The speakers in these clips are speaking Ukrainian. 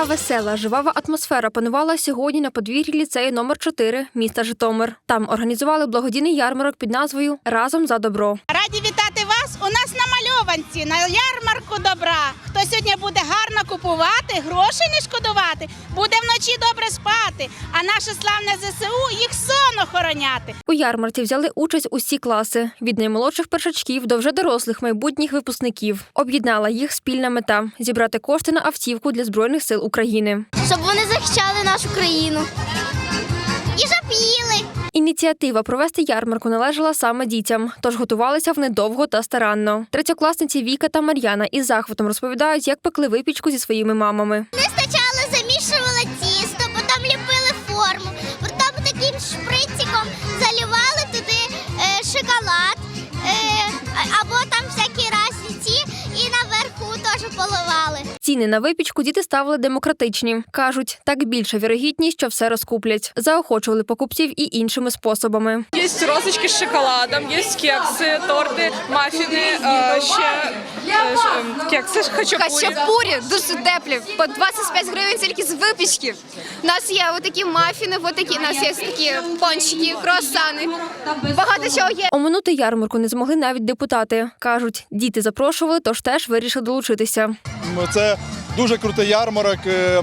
весела, живава атмосфера панувала сьогодні на подвір'ї ліцею номер 4 міста Житомир. Там організували благодійний ярмарок під назвою Разом за добро. Раді вітати вас у нас на мальованці, на ярмарку добра. Купувати, грошей не шкодувати, буде вночі добре спати. А наше славне ЗСУ їх сон охороняти. У ярмарці взяли участь усі класи від наймолодших першачків до вже дорослих майбутніх випускників. Об'єднала їх спільна мета зібрати кошти на автівку для збройних сил України. щоб вони захищали нашу країну. І щоб їли. Ініціатива провести ярмарку належала саме дітям, тож готувалися вони довго та старанно. Третьокласниці Віка та Мар'яна із захватом розповідають, як пекли випічку зі своїми мамами. Ми спочатку замішували тісто, потім ліпили форму, Ціни на випічку діти ставили демократичні. кажуть, так більша вірогідність, що все розкуплять. Заохочували покупців і іншими способами. Есть розочки с шоколадом, есть кексы, торты, маффины, э, ще ш- ем, кекси, хачапурі. Хачапурі дуже теплі, по 25 гривень тільки з випічки. У нас є отакі мафіни, отакі, у нас є такі пончики, круасани. Багато чого є. Оминути ярмарку не змогли навіть депутати. кажуть, діти запрошували, тож теж вирішили долучитися. Це дуже крутий ярмарок. Е,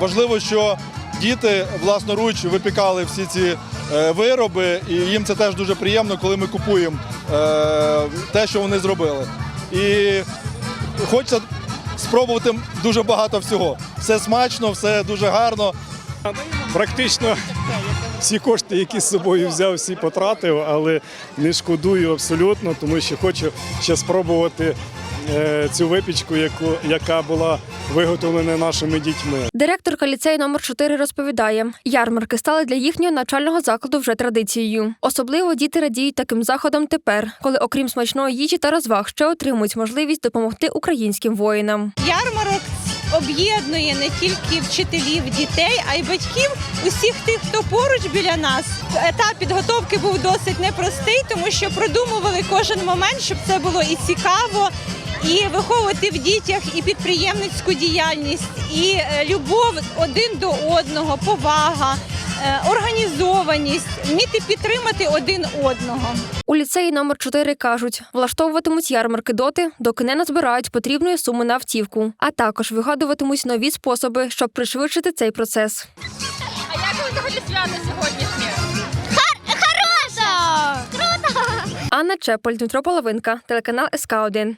Важливо, що діти власноруч випікали всі ці е, вироби, і їм це теж дуже приємно, коли ми купуємо е, те, що вони зробили. І хочеться спробувати дуже багато всього. Все смачно, все дуже гарно. Практично всі кошти, які з собою взяв, всі потратив, але не шкодую абсолютно, тому що хочу ще спробувати е, цю випічку, яка була виготовлена нашими дітьми. Директорка ліцею номер 4 розповідає, ярмарки стали для їхнього навчального закладу вже традицією. Особливо діти радіють таким заходам тепер, коли, окрім смачної їжі та розваг, ще отримують можливість допомогти українським воїнам. Ярмарок об'єднує не тільки вчителів, дітей, а й батьків усіх тих, хто поруч біля нас. Етап підготовки був досить непростий, тому що продумували кожен момент, щоб це було і цікаво. І виховувати в дітях і підприємницьку діяльність, і е, любов один до одного, повага, е, організованість, вміти підтримати один одного. У ліцеї номер 4 кажуть, влаштовуватимуть ярмарки доти, доки не назбирають потрібної суми на автівку, а також вигадуватимуть нові способи, щоб пришвидшити цей процес. А як ви взагалі свято сьогоднішнє? Хороша! Круто! Анна Чеполь, Дмитро Половинка, телеканал СК 1